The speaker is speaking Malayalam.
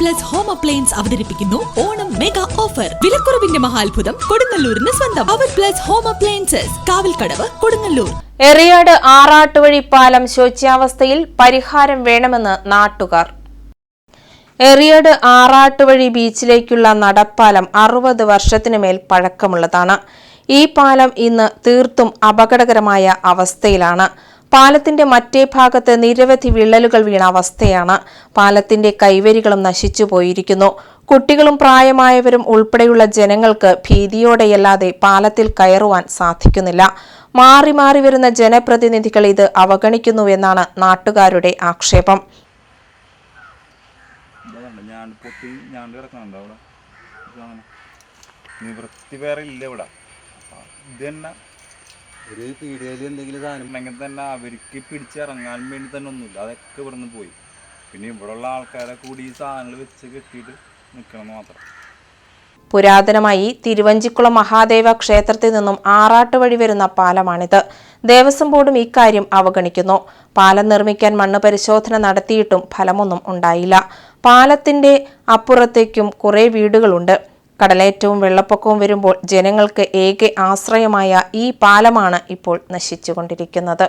പ്ലസ് ഹോം അപ്ലയൻസ് അവതരിപ്പിക്കുന്നു ഓണം മെഗാ ഓഫർ. വിലക്കുറവിന്റെ മഹാത്ഭുതം കൊടുങ്ങല്ലൂരിന് സ്വന്തം. അവർ plus home appliances Kavalkadavu Kodungallur. Eriyad Arattuvazhi പാലം ശോച്യാവസ്ഥയിൽ പരിഹാരം വേണമെന്ന് നാട്ടുകാർ. എറിയാട് ആറാട്ടുവഴി ബീച്ചിലേക്കുള്ള നടപ്പാലം അറുപത് വർഷത്തിനു മേൽ പഴക്കമുള്ളതാണ്. ഈ പാലം ഇന്ന് തീർത്തും അപകടകരമായ അവസ്ഥയിലാണ്. പാലത്തിന്റെ മറ്റേ ഭാഗത്ത് നിരവധി വിള്ളലുകൾ വീണ അവസ്ഥയാണ്. പാലത്തിന്റെ കൈവരികളും നശിച്ചു പോയിരിക്കുന്നു. കുട്ടികളും പ്രായമായവരും ഉൾപ്പെടെയുള്ള ജനങ്ങൾക്ക് ഭീതിയോടെയല്ലാതെ പാലത്തിൽ കയറുവാൻ സാധിക്കുന്നില്ല. മാറി മാറി വരുന്ന ജനപ്രതിനിധികൾ ഇത് അവഗണിക്കുന്നുവെന്നാണ് നാട്ടുകാരുടെ ആക്ഷേപം. നിവൃത്തി ഇല്ല ഇവിടെ. ഇത് ഒരു പീടികയിൽ എന്തെങ്കിലും സാധനം ഉണ്ടെങ്കിൽ തന്നെ അവർക്ക് പിടിച്ചിറങ്ങാൻ വേണ്ടി തന്നെ ഒന്നുമില്ല. അതൊക്കെ ഇവിടുന്ന് പോയി. പിന്നെ ഇവിടെയുള്ള ആൾക്കാരെ കൂടി ഈ സാധനങ്ങൾ വെച്ച് കെട്ടിയിട്ട് നിൽക്കണം മാത്രം. പുരാതനമായി തിരുവഞ്ചിക്കുളം മഹാദേവ ക്ഷേത്രത്തിൽ നിന്നും ആറാട്ട് വഴി വരുന്ന പാലമാണിത്. ദേവസ്വം ബോർഡും ഇക്കാര്യം അവഗണിക്കുന്നു. പാലം നിർമ്മിക്കാൻ മണ്ണ് പരിശോധന നടത്തിയിട്ടും ഫലമൊന്നും ഉണ്ടായില്ല. പാലത്തിന്റെ അപ്പുറത്തേക്കും കുറെ വീടുകളുണ്ട്. കടലേറ്റവും വെള്ളപ്പൊക്കവും വരുമ്പോൾ ജനങ്ങൾക്ക് ഏക ആശ്രയമായ ഈ പാലമാണ് ഇപ്പോൾ നശിച്ചുകൊണ്ടിരിക്കുന്നത്.